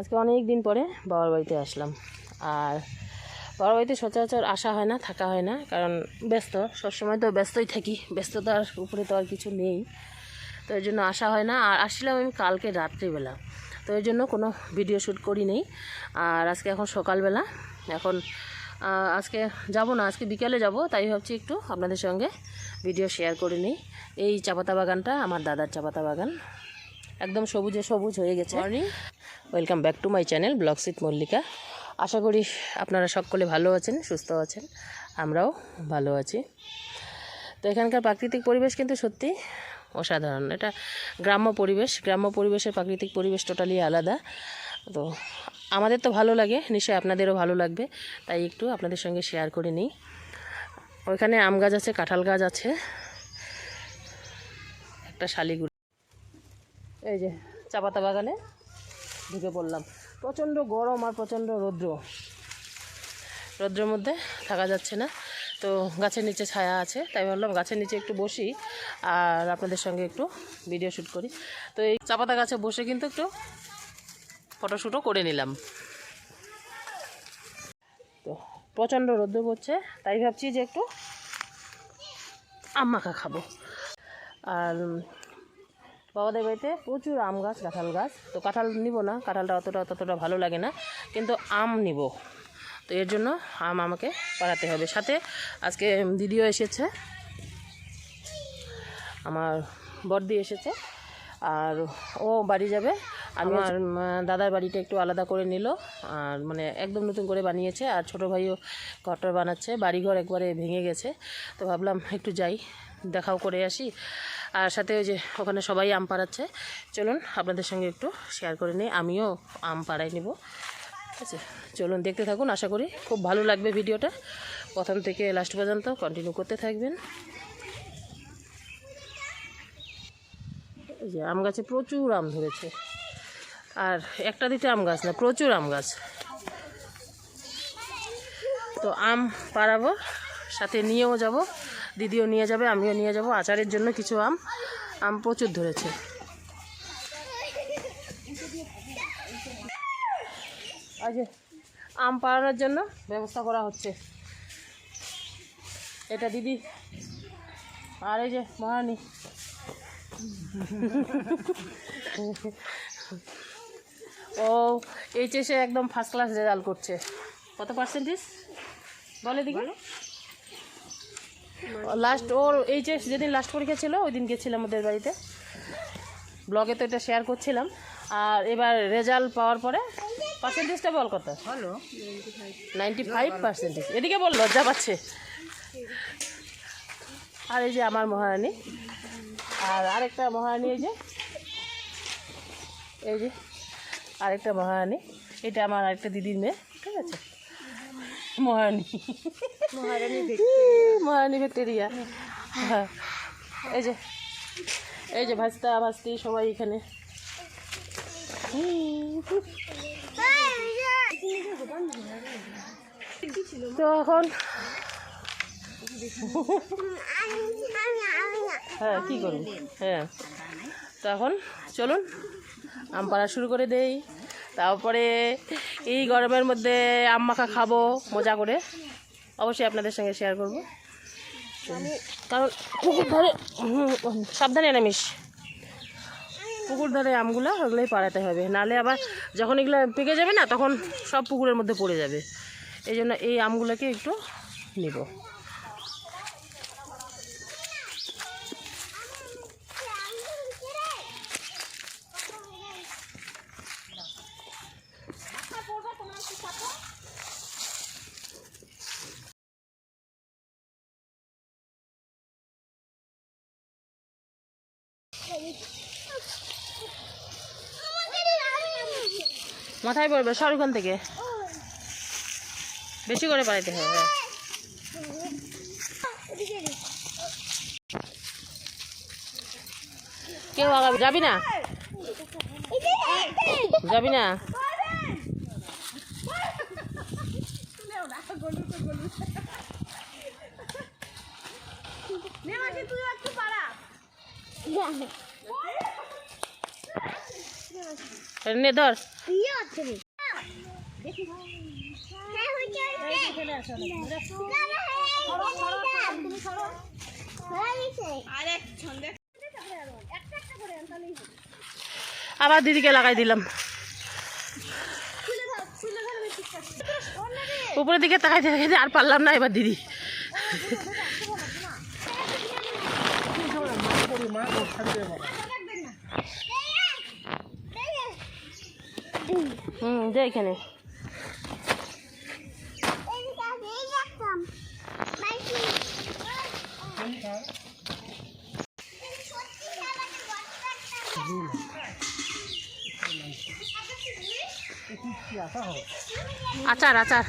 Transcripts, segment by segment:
আজকে অনেক দিন পরে বাবার বাড়িতে আসলাম। আর বাবার বাড়িতে সচরাচর আসা হয় না, থাকা হয় না, কারণ ব্যস্ত, সবসময় তো ব্যস্তই থাকি, ব্যস্ততার উপরে তো আর কিছু নেই। তো এই জন্য আসা হয় না। আর আসছিলাম আমি কালকে রাত্রিবেলা, তো এই জন্য কোনো ভিডিও শ্যুট করি নেই। আর আজকে এখন সকালবেলা, এখন আজকে যাব না, আজকে বিকেলে যাব, তাই ভাবছি একটু আপনাদের সঙ্গে ভিডিও শেয়ার করে নিই। এই চাপাতা বাগানটা আমার দাদার চাপাতা বাগান। একদম সবুজে সবুজ হয়ে গেছে। Welcome back to my channel ব্লগসিট Mallika আশা করি আপনারা সকলে ভালো আছেন, সুস্থ আছেন, আমরাও ভালো আছি। তো এখানকার প্রাকৃতিক পরিবেশ কিন্তু সত্যি অসাধারণ। এটা গ্রাম্য পরিবেশ, গ্রাম্য পরিবেশের প্রাকৃতিক পরিবেশ টোটালি আলাদা। তো আমাদের তো ভালো লাগে, নিশ্চয়ই আপনাদেরও ভালো লাগবে, তাই একটু আপনাদের সঙ্গে শেয়ার করে নিই। ওইখানে আম গাছ আছে, কাঁঠাল গাছ আছে, একটা শালিগুড়ি। এই যে চাপাতা বাগানে ঢুকে পড়লাম। প্রচণ্ড গরম আর প্রচণ্ড রৌদ্র। রৌদ্রের মধ্যে থাকা যাচ্ছে না। তো গাছের নিচে ছায়া আছে, তাই ভাবলাম গাছের নিচে একটু বসি আর আপনাদের সঙ্গে একটু ভিডিও শ্যুট করি। তো এই চাপাতা গাছে বসে কিন্তু একটু ফটোশ্যুটও করে নিলাম। তো প্রচণ্ড রৌদ্র পড়ছে, তাই ভাবছি যে একটু আম মাখা খাব। আর বাবাদের বাড়িতে প্রচুর আম গাছ কাঁঠাল গাছ। তো কাঁঠাল নিব না কাঁঠালটা অতটা ততটা ভালো লাগে না কিন্তু আম নিব। তো এর জন্য আম আমাকে পাড়াতে হবে। সাথে আজকে দিদিও এসেছে আমার বর্দি এসেছে আর ও বাড়ি যাবে। আমার দাদার বাড়িটা একটু আলাদা করে নিল আর মানে একদম নতুন করে বানিয়েছে আর ছোটো ভাইও ঘরটা বানাচ্ছে বাড়িঘর একবারে ভেঙে গেছে। তো ভাবলাম একটু যাই দেখাও করে আসি। আর সাথে ওই যে ওখানে সবাই আম পাড়াচ্ছে। চলুন আপনাদের সঙ্গে একটু শেয়ার করে নিই। আমিও আম পাড়াই নেব। ঠিক আছে? চলুন দেখতে থাকুন, আশা করি খুব ভালো লাগবে ভিডিওটা। প্রথম থেকে লাস্ট পর্যন্ত কন্টিনিউ করতে থাকবেন। এই যে আম গাছে প্রচুর আম ধরেছে। আর একটা দুটো আম গাছ না, প্রচুর আম গাছ। তো আম পাড়াবো, সাথে নিয়েও যাব। দিদিও নিয়ে যাবে, আমিও নিয়ে যাব। আচারের জন্য কিছু আম আম প্রচুর ধরেছে। আজ আম পাড়ানোর জন্য ব্যবস্থা করা হচ্ছে। এটা দিদি। আর এই যে, মহারানী। ও এইচএসে একদম ফার্স্ট ক্লাস রেজাল্ট করছে। কত পার্সেন্টেজ বলে দিকে লাস্ট ওর এইচএস যেদিন লাস্ট পরীক্ষা ছিল ওই দিন গেছিলাম ওদের বাড়িতে। ব্লগে তো এটা শেয়ার করছিলাম। আর এবার রেজাল্ট পাওয়ার পরে পার্সেন্টেজটা বল কত? হলো নাইনটি ফাইভ পার্সেন্টেজ এদিকে বল লজ্জা পাচ্ছে। আর এই যে আমার মহারানী। আর আরেকটা মহারানী এই যে। এই যে আরেকটা মহারানী। এটা আমার আরেকটা দিদির মেয়ে ঠিক আছে? মহারানী। মহারানী মহারানী ভিক্টোরিয়া। হ্যাঁ। এই যে এই যে ভাস্তা ভাস্তি সবাই এখানে। তো এখন হ্যাঁ কী করুন হ্যাঁ। তো এখন চলুন আম পাড়া শুরু করে দেই। তারপরে এই গরমের মধ্যে আম মাখা খাব মজা করে। অবশ্যই আপনাদের সঙ্গে শেয়ার করব। কারণ পুকুর ধরে সাবধানে নামিস। পুকুর ধরে আমগুলো ওগুলোই পাড়াতে হবে। নালে আবার যখন এগুলো পেকে যাবে না তখন সব পুকুরের মধ্যে পড়ে যাবে। এই জন্য এই আমগুলোকে একটু নিব। মাথায় পড়বে সর ওখান থেকে। বেশি করে পাড়াইতে হবে। কেউ আগাবি? যাবি না? যাবি না? তুই একটু পারা নে ধর। ইয়ে হ্যাঁ আবার দিদিকে লাগাই দিলাম। উপরের দিকে তাকাইতে তাকাইতে আর পারলাম না এবার দিদি। হুম যে এখানে। আচার আচার।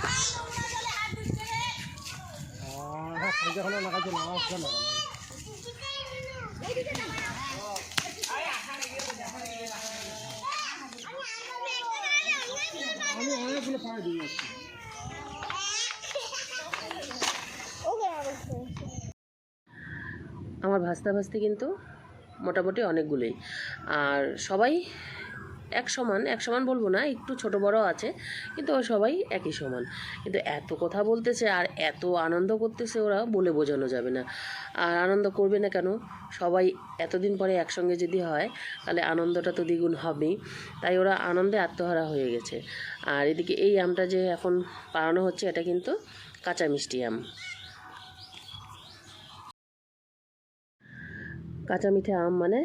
আমার ভাস্তা ভাজতে কিন্তু মোটামুটি অনেকগুলোই। আর সবাই এক সমান এক সমান বলব না, একটু ছোট বড় আছে, কিন্তু সবাই একই সমান। কিন্তু এত কথা বলতেছে আর এত আনন্দ করতেছে ওরা বলে বোঝানো যাবে না। আর আনন্দ করবে না কেন? সবাই এতদিন পরে একসঙ্গে যদি হয়, তাহলে আনন্দটা তো দ্বিগুণ হবেই। তাই ওরা আনন্দে আত্মহারা হয়ে গেছে। আর এদিকে এই আমটা যে এখন পাড়ানো হচ্ছে, এটা কিন্তু কাঁচা মিষ্টি আম। কাঁচা মিঠা আম মানে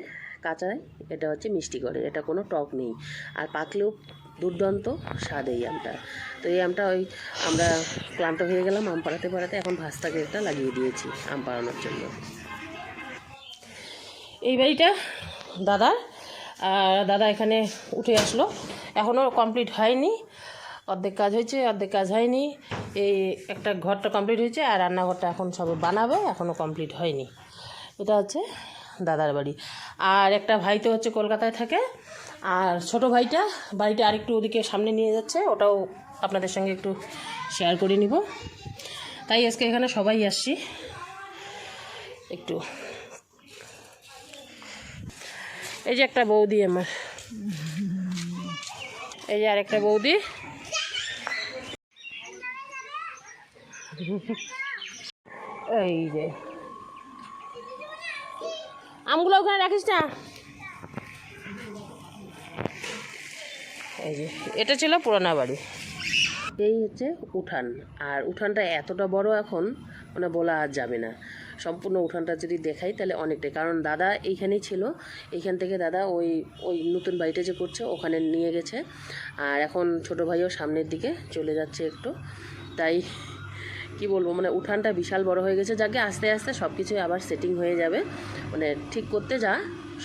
কাঁচায় এটা হচ্ছে মিষ্টি করে, এটা কোনো টক নেই। আর পাকলেও দুর্দান্ত স্বাদ এই আমটা। তো এই আমটা ওই আমরা ক্লান্ত হয়ে গেলাম, আম পাড়াতে পাড়াতে এখন ভাস্তাকে একটা লাগিয়ে দিয়েছি, আম পাড়ানোর জন্য। এই বাড়িটা দাদার আর দাদা এখানে উঠে আসলো। এখনও কমপ্লিট হয়নি, অর্ধেক কাজ হয়েছে, অর্ধেক কাজ হয়নি। এই একটা ঘরটা কমপ্লিট হয়েছে, আর রান্নাঘরটা এখন সব বানাবে এখনও কমপ্লিট হয়নি। এটা হচ্ছে দাদার বাড়ি। আর একটা ভাই তো হচ্ছে কলকাতায় থাকে, আর ছোট ভাইটা বাড়িটা আরেকটু ওদিকে সামনে নিয়ে যাচ্ছে, ওটাও আপনাদের সঙ্গে একটু শেয়ার করে নিব। তাই আজকে এখানে সবাই আসছি। একটু। এই যে একটা বৌদি আমার। এই যে আরেকটা বৌদি। এই যে। আমগুলো ওখানে রাখিস না। এই যে, এটা ছিল পুরানা বাড়ি। এই হচ্ছে উঠান। আর উঠানটা এতটা বড় এখন মানে বলা আর যাবে না। সম্পূর্ণ উঠানটা যদি দেখাই তাহলে অনেকটাই। কারণ দাদা এইখানেই ছিল। এইখান থেকে দাদা ওই ওই নতুন বাড়িটা যে করছে, ওখানে নিয়ে গেছে। আর এখন ছোট ভাইও সামনের দিকে চলে যাচ্ছে একটু। তাই কি বলব মানে উঠানটা বিশাল বড় হয়ে গেছে, যাকে আস্তে আস্তে সব কিছুই আবার সেটিং হয়ে যাবে। মানে ঠিক করতে যা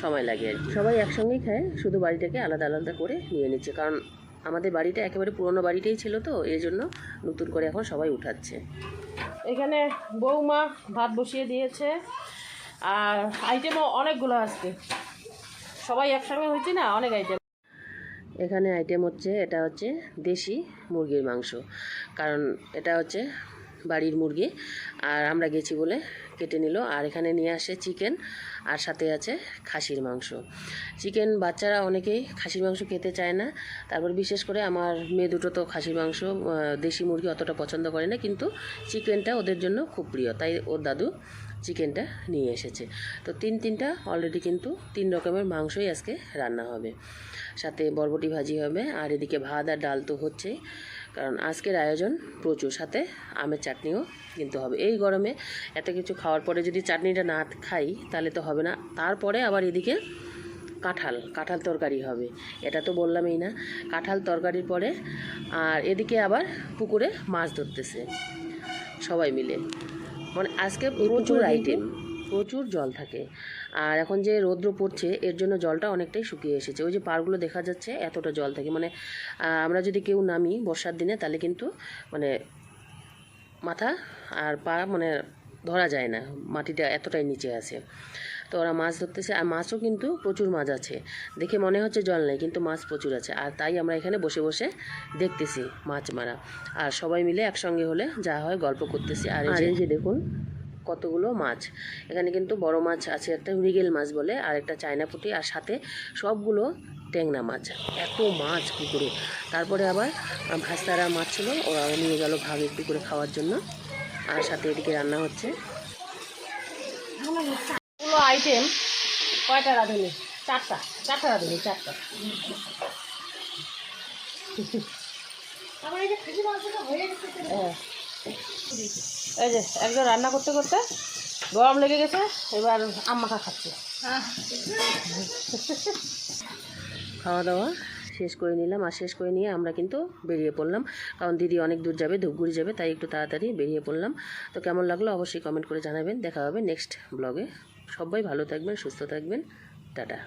সময় লাগে আর সবাই একসঙ্গেই খায়, শুধু বাড়িটাকে আলাদা আলাদা করে নিয়ে নিচ্ছে। কারণ আমাদের বাড়িটা একেবারে পুরনো বাড়িটাই ছিল তো, এই জন্য নতুন করে এখন সবাই উঠাচ্ছে। এখানে বৌমা ভাত বসিয়ে দিয়েছে, আর আইটেমও অনেকগুলো আজকে। সবাই একসঙ্গে হয়েছে না, অনেক আইটেম এখানে আইটেম হচ্ছে, এটা হচ্ছে দেশি মুরগির মাংস। কারণ এটা হচ্ছে বাড়ির মুরগি। আর আমরা গেছি বলে কেটে নিল। আর এখানে নিয়ে আসে চিকেন আর সাথে আছে খাসির মাংস। চিকেন বাচ্চারা অনেকেই খাসির মাংস খেতে চায় না। তারপর বিশেষ করে আমার মেয়ে দুটো তো খাসির মাংস দেশি মুরগি অতটা পছন্দ করে না, কিন্তু চিকেনটা ওদের জন্য খুব প্রিয়। তাই ওর দাদু চিকেনটা নিয়ে এসেছে। তো তিন তিনটা অলরেডি কিন্তু তিন রকমের মাংসই আজকে রান্না হবে। সাথে বরবটি ভাজি হবে। আর এদিকে ভাত আর ডাল তো হচ্ছেই। কারণ আজকের আয়োজন প্রচুর। সাথে আমের চাটনিও কিন্তু হবে। এই গরমে এত কিছু খাওয়ার পরে যদি চাটনিটা না খাই তাহলে তো হবে না। তারপরে আবার এদিকে কাঁঠাল কাঁঠাল তরকারি হবে। এটা তো বললামই না। কাঁঠাল তরকারির পরে আর এদিকে আবার পুকুরে মাছ ধরতেছে। সবাই মিলে। মানে আজকে প্রচুর আইটেম প্রচুর জল থাকে। আর এখন যে রৌদ্র পড়ছে, এর জন্য জলটা অনেকটাই শুকিয়ে এসেছে। ওই যে পাড়গুলো দেখা যাচ্ছে, এতটা জল থাকে। মানে আমরা যদি কেউ নামি বর্ষার দিনে, তাহলে কিন্তু মানে মাথা আর পা মানে ধরা যায় না। মাটিটা এতটাই নিচে আছে। তো ওরা মাছ ধরতেছে। আর মাছও কিন্তু প্রচুর মাছ আছে। দেখে মনে হচ্ছে জল নেই, কিন্তু মাছ প্রচুর আছে। আর তাই আমরা এখানে বসে বসে দেখতেছি মাছ মারা। আর সবাই মিলে একসঙ্গে হলে যা হয় গল্প করতেছি। আর এই যে দেখুন কতগুলো মাছ। এখানে কিন্তু বড় মাছ আছে একটা মৃগেল মাছ বলে আর একটা চায়না পুঁটি আর সাথে সবগুলো ট্যাংরা মাছ। এত মাছ পুকুরে। তারপরে আবার ভাস্তারা মাছ ছিল ওরা নিয়ে গেল ভাগ একটু করে খাওয়ার জন্য। আর সাথে এদিকে রান্না হচ্ছে। আইটেম কয়টা রাঁধুনি? চারটা। চারটা রাঁধুনি চারটা। হ্যাঁ। এই যে, একজন রান্না করতে করতে গরম লেগে গেছে, এবার আম্মাখা খাচ্ছে। খাওয়া দাওয়া শেষ করে নিলাম। আর শেষ করে নিয়ে আমরা কিন্তু বেরিয়ে পড়লাম। কারণ দিদি অনেক দূর যাবে, ধূপগুড়ি যাবে, তাই একটু তাড়াতাড়ি বেরিয়ে পড়লাম। তো কেমন লাগল অবশ্যই কমেন্ট করে জানাবেন। দেখা হবে নেক্সট ব্লগে সবাই ভালো থাকবেন, সুস্থ থাকবেন। টাটা।